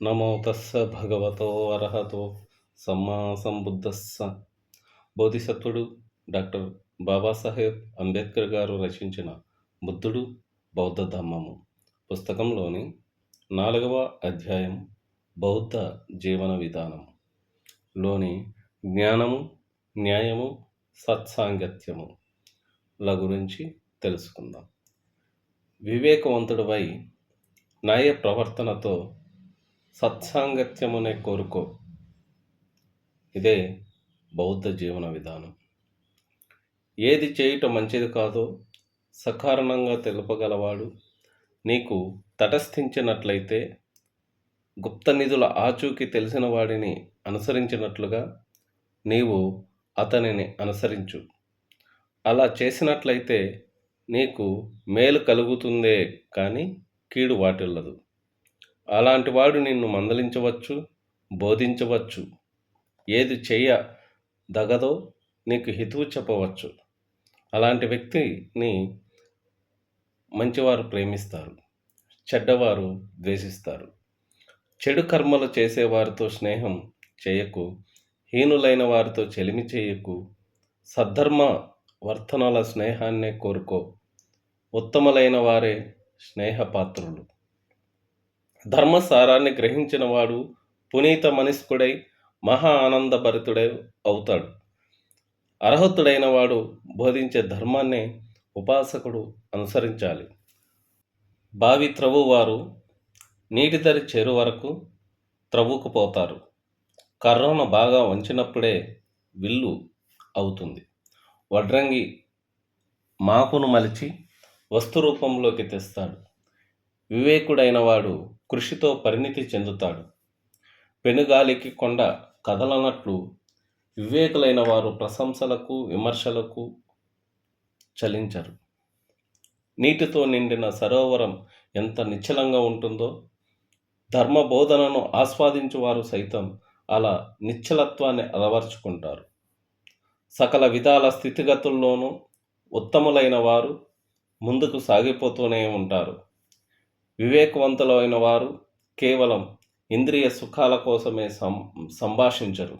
నమో తస్స భగవతో అర్హతో సమ్మా సంబుద్ధస్స బోధిసత్వుడు డాక్టర్ బాబాసాహెబ్ అంబేద్కర్ గారు రచించిన బుద్ధుడు బౌద్ధ ధమ్మము పుస్తకంలోని నాలుగవ అధ్యాయం బౌద్ధ జీవన విధానం లోని జ్ఞానము న్యాయము సత్సాంగత్యము ల గురించి తెలుసుకుందాం వివేకవంతుడివై న్యాయ ప్రవర్తనతో సత్సాంగత్యమునే కోరుకో. ఇదే బౌద్ధ జీవన విధానం. ఏది చేయటం మంచిది కాదో సకారణంగా తెలుపగలవాడు. నీకు తటస్థించినట్లయితే గుప్త నిధుల ఆచూకీ తెలిసిన వాడిని అనుసరించినట్లుగా నీవు అతనిని అనుసరించు. అలా చేసినట్లయితే నీకు మేలు కలుగుతుందే కానీ కీడు వాటిల్లదు. అలాంటి వాడు నిన్ను మందలించవచ్చు బోధించవచ్చు. ఏది చెయ్య దగదో నీకు హితువు చెప్పవచ్చు. అలాంటి వ్యక్తిని మంచివారు ప్రేమిస్తారు చెడ్డవారు ద్వేషిస్తారు. చెడు కర్మలు చేసేవారితో స్నేహం చేయకు హీనులైన వారితో చెలిమి చేయకు సద్ధర్మ వర్తనల స్నేహాన్నే కోరుకో. ఉత్తములైన వారే స్నేహపాత్రులు. ధర్మసారాన్ని గ్రహించిన వాడు పునీత మనస్కుడై మహా ఆనందభరితుడై అవుతాడు. అర్హతుడైన వాడు బోధించే ధర్మాన్నే ఉపాసకుడు అనుసరించాలి. బావి త్రవ్వువారు నీటిదరి చేరు వరకు త్రవ్వుకుపోతారు. కర్రను బాగా వంచినప్పుడే విల్లు అవుతుంది. వడ్రంగి మాకును మలిచి వస్తు రూపంలోకి తెస్తాడు. వివేకుడైన వాడు కృషితో పరిణితి చెందుతాడు. పెనుగాలికి కొండ కదలనట్లు వివేకులైన వారు ప్రశంసలకు విమర్శలకు చలించరు. నీటితో నిండిన సరోవరం ఎంత నిశ్చలంగా ఉంటుందో ధర్మ బోధనను ఆస్వాదించువారు సైతం అలా నిశ్చలత్వాన్ని అలవర్చుకుంటారు. సకల విధాల స్థితిగతుల్లోనూ ఉత్తములైన వారు ముందుకు సాగిపోతూనే ఉంటారు. వివేకవంతులైన వారు కేవలం ఇంద్రియ సుఖాల కోసమే సం సంభాషించరు.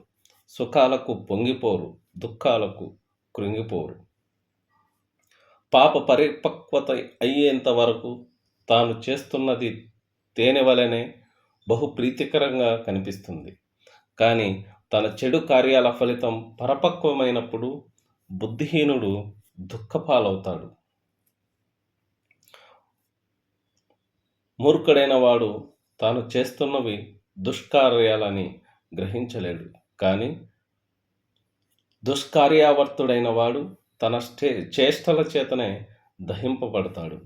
సుఖాలకు పొంగిపోరు దుఃఖాలకు కృంగిపోరు. పాప పరిపక్వత అయ్యేంత వరకు తాను చేస్తున్నది తేనె వలనే బహు ప్రీతికరంగా కనిపిస్తుంది. కానీ తన చెడు కార్యాల ఫలితం పరపక్వమైనప్పుడు బుద్ధిహీనుడు దుఃఖపాలవుతాడు. మూర్ఖుడైన వాడు తాను చేస్తున్నవి దుష్కార్యాలని గ్రహించలేడు. కానీ దుష్కార్యావర్తుడైన వాడు తన స్టే చేష్టల చేతనే దహింపబడతాడు.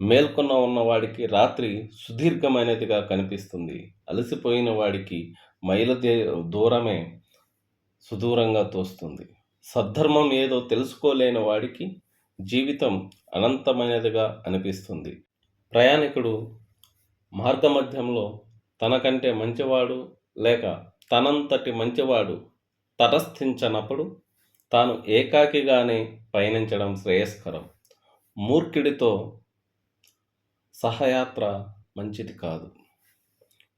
మేల్కొన్న ఉన్నవాడికి రాత్రి సుదీర్ఘమైనదిగా కనిపిస్తుంది. అలసిపోయిన వాడికి మైల దూరమే సుదూరంగా తోస్తుంది. సద్ధర్మం ఏదో తెలుసుకోలేని వాడికి జీవితం అనంతమైనదిగా అనిపిస్తుంది. ప్రయాణికుడు మార్గమధ్యంలో తనకంటే మంచివాడు లేక తనంతటి మంచివాడు తటస్థించనప్పుడు తాను ఏకాకిగానే పయనించడం శ్రేయస్కరం. మూర్ఖుడితో సహయాత్ర మంచిది కాదు.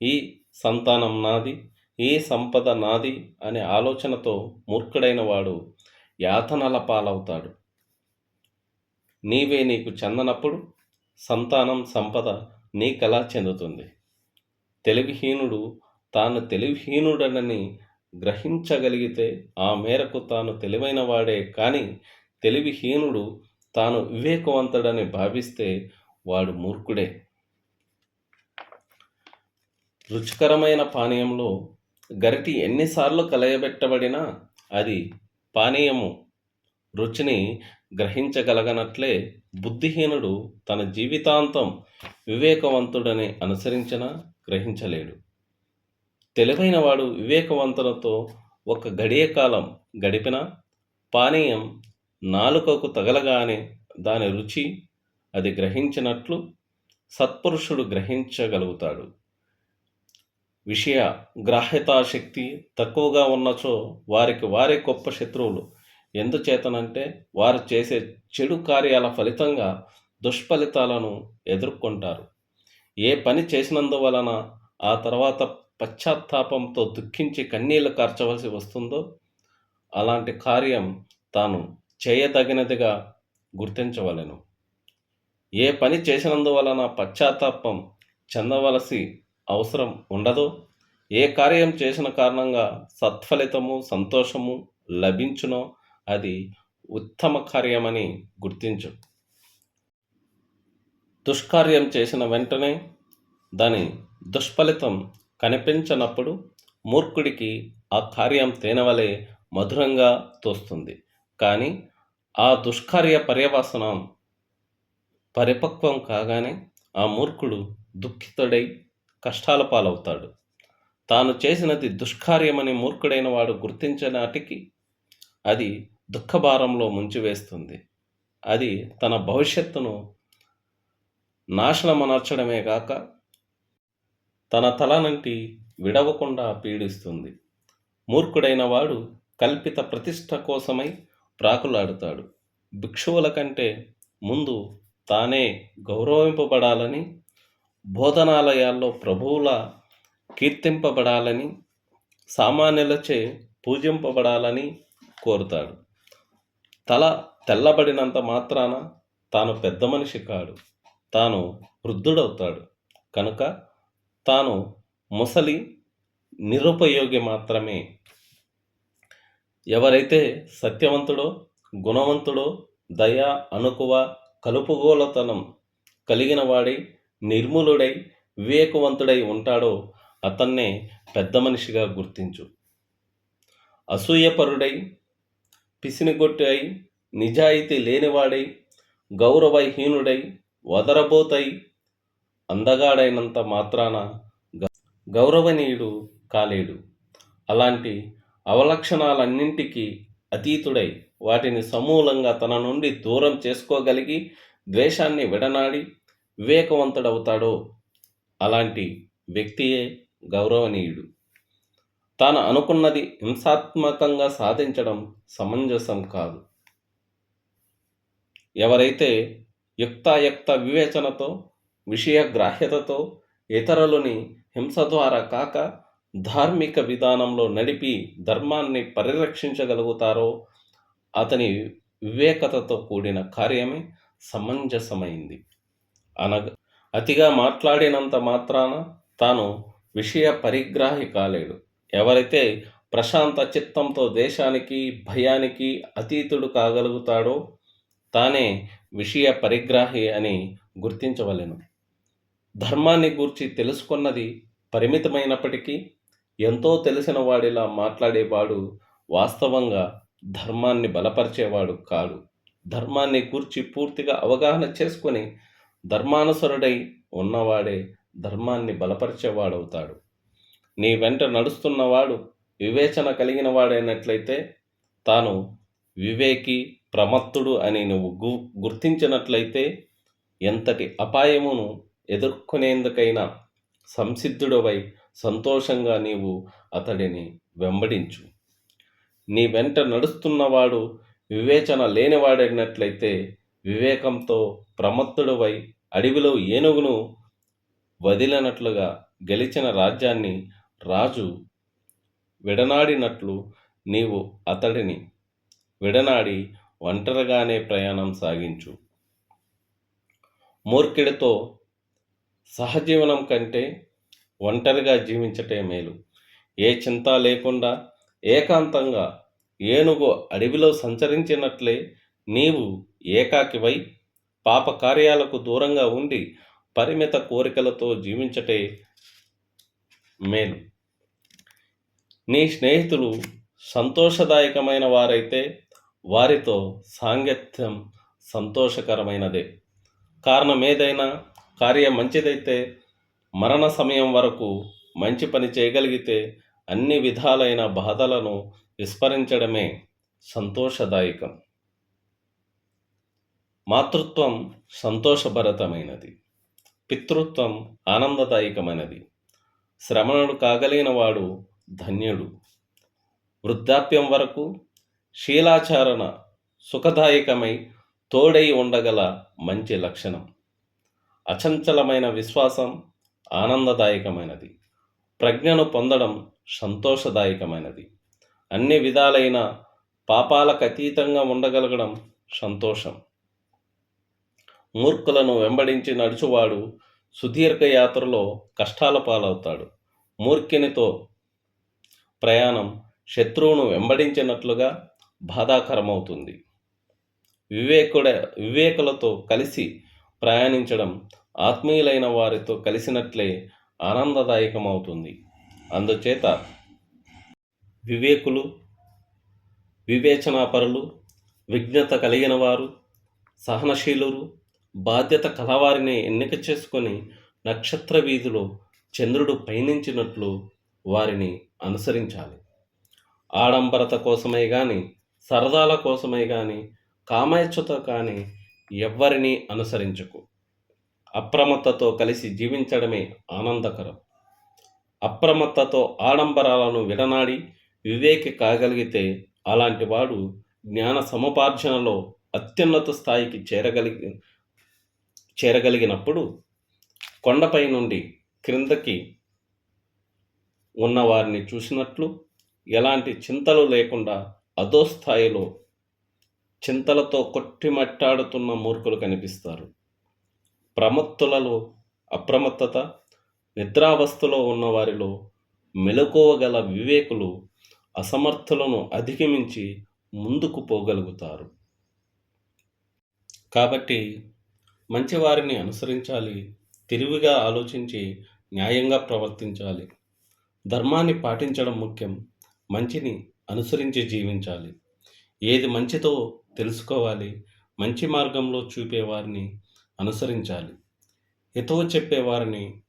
ఈ సంతానం నాది ఈ సంపద నాది అనే ఆలోచనతో మూర్ఖుడైన వాడు యాతనల పాలవుతాడు. నీవే నీకు చెందనప్పుడు సంతానం సంపద నీకలా చెందుతుంది. తెలివిహీనుడు తాను తెలివిహీనుడనని గ్రహించగలిగితే ఆ మేరకు తాను తెలివైన వాడే కానీ తెలివిహీనుడు తాను వివేకవంతుడని భావిస్తే వాడు మూర్ఖుడే. రుచికరమైన పానీయంలో గరిటి ఎన్నిసార్లు కలయబెట్టబడినా అది పానీయము రుచిని గ్రహించగలగనట్లే బుద్ధిహీనుడు తన జీవితాంతం వివేకవంతుడని అనుసరించిన గ్రహించలేడు. తెలివైన వాడు వివేకవంతులతో ఒక గడియ కాలం గడిపిన పానీయం నాలుకకు తగలగానే దాని రుచి అది గ్రహించినట్లు సత్పురుషుడు గ్రహించగలుగుతాడు. విషయ గ్రాహ్యతాశక్తి తక్కువగా ఉన్నచో వారికి వారే గొప్ప శత్రువులు. ఎందుచేతనంటే వారు చేసే చెడు కార్యాల ఫలితంగా దుష్ఫలితాలను ఎదుర్కొంటారు. ఏ పని చేసినందువలన ఆ తర్వాత పశ్చాత్తాపంతో దుఃఖించి కన్నీళ్ళు కార్చవలసి వస్తుందో అలాంటి కార్యం తాను చేయదగినదిగా గుర్తించవలెను. ఏ పని చేసినందువలన పశ్చాత్తాపం చెందవలసి అవసరం ఉండదో ఏ కార్యం చేసిన కారణంగా సత్ఫలితము సంతోషము లభించునో అది ఉత్తమ కార్యమని గుర్తించు. దుష్కార్యం చేసిన వెంటనే దాని దుష్ఫలితం కనిపించనప్పుడు మూర్ఖుడికి ఆ కార్యం తేనవలే మధురంగా తోస్తుంది. కానీ ఆ దుష్కార్య పర్యవసనం పరిపక్వం కాగానే ఆ మూర్ఖుడు దుఃఖితుడై కష్టాల పాలవుతాడు. తాను చేసినది దుష్కార్యమని మూర్ఖుడైన వాడు గుర్తించినాటికి అది దుఃఖభారంలో ముంచివేస్తుంది. అది తన భవిష్యత్తును నాశనమనర్చడమే కాక తన తలనంటి విడవకుండా పీడిస్తుంది. మూర్ఖుడైన వాడు కల్పిత ప్రతిష్ట కోసమై ప్రాకులాడుతాడు. భిక్షువుల కంటే ముందు తానే గౌరవింపబడాలని బోధనాలయాల్లో ప్రభువుల కీర్తింపబడాలని సామాన్యులచే పూజింపబడాలని కోరుతాడు. తల తెల్లబడినంత మాత్రాన తాను పెద్ద మనిషి కాడు. తాను వృద్ధుడవుతాడు. కనుక తాను ముసలి నిరుపయోగి మాత్రమే. ఎవరైతే సత్యవంతుడో గుణవంతుడో దయ అనుకువ కలుపుగోలతనం కలిగిన వాడై నిర్మూలుడై వివేకవంతుడై ఉంటాడో అతన్నే పెద్ద మనిషిగా గుర్తించు. అసూయపరుడై పిసినిగొట్టి అయి నిజాయితీ లేనివాడై గౌరవహీనుడై వదరబోతై అందగాడైనంత మాత్రాన గౌరవనీయుడు కాలేడు. అలాంటి అవలక్షణాలన్నింటికీ అతీతుడై వాటిని సమూలంగా తన నుండి దూరం చేసుకోగలిగి ద్వేషాన్ని విడనాడి వివేకవంతుడవుతాడో అలాంటి వ్యక్తియే గౌరవనీయుడు. తాను అనుకున్నది హింసాత్మకంగా సాధించడం సమంజసం కాదు. ఎవరైతే యుక్తాయుక్త వివేచనతో విషయ గ్రాహ్యతతో ఇతరులని హింస ద్వారా కాక ధార్మిక విధానంలో నడిపి ధర్మాన్ని పరిరక్షించగలుగుతారో అతని వివేకతతో కూడిన కార్యమే సమంజసమైంది. అనగ అతిగా మాట్లాడినంత మాత్రాన తాను విషయ పరిగ్రాహి కాలేడు. ఎవరైతే ప్రశాంత చిత్తంతో దేశానికి భయానికి అతీతుడు కాగలుగుతాడో తానే విషయ పరిగ్రాహి అని గుర్తించవలెను. ధర్మాన్ని గూర్చి తెలుసుకున్నది పరిమితమైనప్పటికీ ఎంతో తెలిసిన వాడిలా మాట్లాడేవాడు వాస్తవంగా ధర్మాన్ని బలపరిచేవాడు కాడు. ధర్మాన్ని గూర్చి పూర్తిగా అవగాహన చేసుకుని ధర్మానుసరుడై ఉన్నవాడే ధర్మాన్ని బలపరిచేవాడవుతాడు. నీ వెంట నడుస్తున్నవాడు వివేచన కలిగిన వాడైనట్లయితే తాను వివేకి ప్రమత్తుడు అని నువ్వు గు గుర్తించినట్లయితే ఎంతటి అపాయమును ఎదుర్కొనేందుకైనా సంసిద్ధుడవై సంతోషంగా నీవు అతడిని వెంబడించు. నీ వెంట నడుస్తున్నవాడు వివేచన లేనివాడైనట్లయితే వివేకంతో ప్రమత్తుడవై అడవిలో ఏనుగును వదిలినట్లుగా గెలిచిన రాజ్యాన్ని రాజు విడనాడినట్లు నీవు అతడిని విడనాడి ఒంటరిగానే ప్రయాణం సాగించు. మూర్ఖుడితో సహజీవనం కంటే ఒంటరిగా జీవించటే మేలు. ఏ చింత లేకుండా ఏకాంతంగా ఏనుగు అడవిలో సంచరించినట్లే నీవు ఏకాకివై పాపకార్యాలకు దూరంగా ఉండి పరిమిత కోరికలతో జీవించటే మేలు. నీ స్నేహితులు సంతోషదాయకమైన వారైతే వారితో సాంగత్యం సంతోషకరమైనదే. కారణం ఏదైనా కార్యం మంచిదైతే మరణ సమయం వరకు మంచి పని చేయగలిగితే అన్ని విధాలైన బాధలను విస్మరించడమే సంతోషదాయకం. మాతృత్వం సంతోషభరితమైనది. పితృత్వం ఆనందదాయకమైనది. శ్రమణుడు కాగలిగిన వాడు ధన్యుడు. వృద్ధాప్యం వరకు శీలాచారణ సుఖదాయకమై తోడై ఉండగల మంచి లక్షణం. అచంచలమైన విశ్వాసం ఆనందదాయకమైనది. ప్రజ్ఞను పొందడం సంతోషదాయకమైనది. అన్ని విధాలైన పాపాలకు అతీతంగా ఉండగలగడం సంతోషం. మూర్ఖులను వెంబడించి నడుచువాడు సుదీర్ఘ యాత్రలో కష్టాల పాలవుతాడు. మూర్ఖినితో ప్రయాణం శత్రువును వెంబడించినట్లుగా బాధాకరమవుతుంది. వివేకుడ వివేకులతో కలిసి ప్రయాణించడం ఆత్మీయులైన వారితో కలిసినట్లే ఆనందదాయకమవుతుంది. అందుచేత వివేకులు వివేచనాపరులు విజ్ఞత కలిగిన వారు సహనశీలురు బాధ్యత కలవారిని ఎన్నిక చేసుకొని నక్షత్ర వీధిలో చంద్రుడు పయనించినట్లు వారిని అనుసరించాలి. ఆడంబరత కోసమే కానీ సరదాల కోసమే కానీ కామేచ్ఛతో కానీ ఎవ్వరినీ అనుసరించకు. అప్రమత్తతో కలిసి జీవించడమే ఆనందకరం. అప్రమత్తతో ఆడంబరాలను విడనాడి వివేకి కాగలిగితే అలాంటి వాడు జ్ఞాన సముపార్జనలో అత్యున్నత స్థాయికి చేరగలిగి చేరగలిగినప్పుడు కొండపై నుండి క్రిందకి ఉన్నవారిని చూసినట్లు ఎలాంటి చింతలు లేకుండా అధోస్థాయిలో చింతలతో కొట్టిమట్టాడుతున్న మూర్ఖులు కనిపిస్తారు. ప్రమత్తులలో అప్రమత్తత నిద్రావస్థలో ఉన్నవారిలో మెలకువగల వివేకులు అసమర్థులను అధిగమించి ముందుకు పోగలుగుతారు. కాబట్టి మంచివారిని అనుసరించాలి తెలివిగా ఆలోచించి న్యాయంగా ప్రవర్తించాలి. ధర్మాన్ని పాటించడం ముఖ్యం. మంచిని అనుసరించి జీవించాలి. ఏది మంచితో తెలుసుకోవాలి మంచి మార్గంలో చూపేవారిని అనుసరించాలి. ఎతో చెప్పేవారిని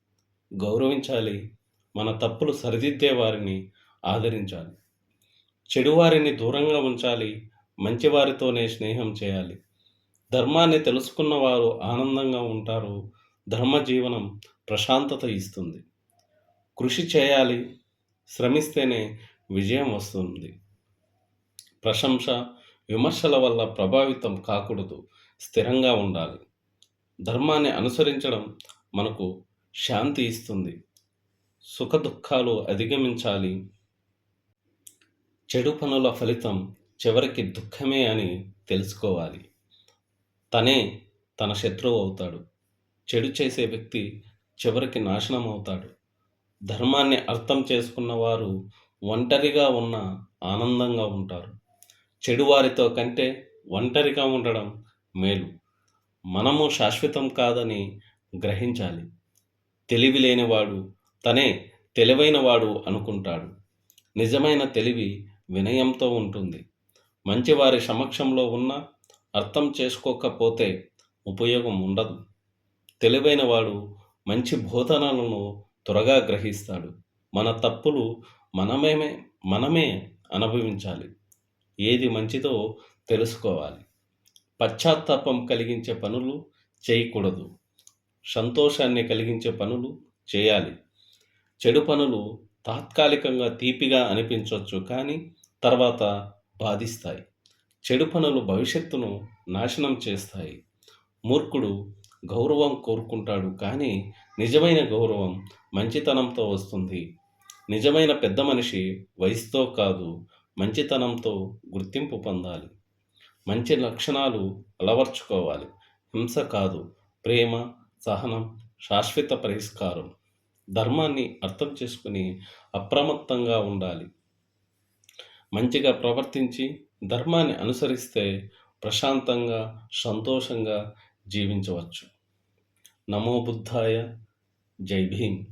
గౌరవించాలి మన తప్పులు సరిదిద్దే వారిని ఆదరించాలి. చెడువారిని దూరంగా ఉంచాలి మంచివారితోనే స్నేహం చేయాలి. ధర్మాన్ని తెలుసుకున్న వారు ఆనందంగా ఉంటారు ధర్మ జీవనం ప్రశాంతత ఇస్తుంది. కృషి చేయాలి శ్రమిస్తేనే విజయం వస్తుంది. ప్రశంస విమర్శల వల్ల ప్రభావితం కాకూడదు స్థిరంగా ఉండాలి. ధర్మాన్ని అనుసరించడం మనకు శాంతి ఇస్తుంది. సుఖ దుఃఖాలు అధిగమించాలి. చెడు పనుల ఫలితం చివరికి దుఃఖమే అని తెలుసుకోవాలి. తనే తన శత్రువు అవుతాడు. చెడు చేసే వ్యక్తి చివరికి నాశనం అవుతాడు. ధర్మాన్ని అర్థం చేసుకున్న వారు ఒంటరిగా ఉన్న ఆనందంగా ఉంటారు. చెడువారితో కంటే ఒంటరిగా ఉండడం మేలు. మనము శాశ్వతం కాదని గ్రహించాలి. తెలివి లేనివాడు తనే తెలివైనవాడు అనుకుంటాడు. నిజమైన తెలివి వినయంతో ఉంటుంది. మంచివారి సమక్షంలో ఉన్న అర్థం చేసుకోకపోతే ఉపయోగం ఉండదు. తెలివైనవాడు మంచి బోధనలను త్వరగా గ్రహిస్తాడు. మన తప్పులు మనమేమే మనమే అనుభవించాలి. ఏది మంచిదో తెలుసుకోవాలి. పశ్చాత్తాపం కలిగించే పనులు చేయకూడదు. సంతోషాన్ని కలిగించే పనులు చేయాలి. చెడు పనులు తాత్కాలికంగా తీపిగా అనిపించవచ్చు కానీ తర్వాత బాధిస్తాయి. చెడు పనులు భవిష్యత్తును నాశనం చేస్తాయి. మూర్ఖుడు గౌరవం కోరుకుంటాడు కానీ నిజమైన గౌరవం మంచితనంతో వస్తుంది. నిజమైన పెద్ద మనిషి వయసుతో కాదు మంచితనంతో గుర్తింపు పొందాలి. మంచి లక్షణాలు అలవర్చుకోవాలి. హింస కాదు ప్రేమ సహనం శాశ్వత పరిష్కారం. ధర్మాన్ని అర్థం చేసుకుని అప్రమత్తంగా ఉండాలి. మంచిగా ప్రవర్తించి ధర్మాన్ని అనుసరిస్తే ప్రశాంతంగా సంతోషంగా జీవించవచ్చు. नमो बुद्धाय। जय भीम।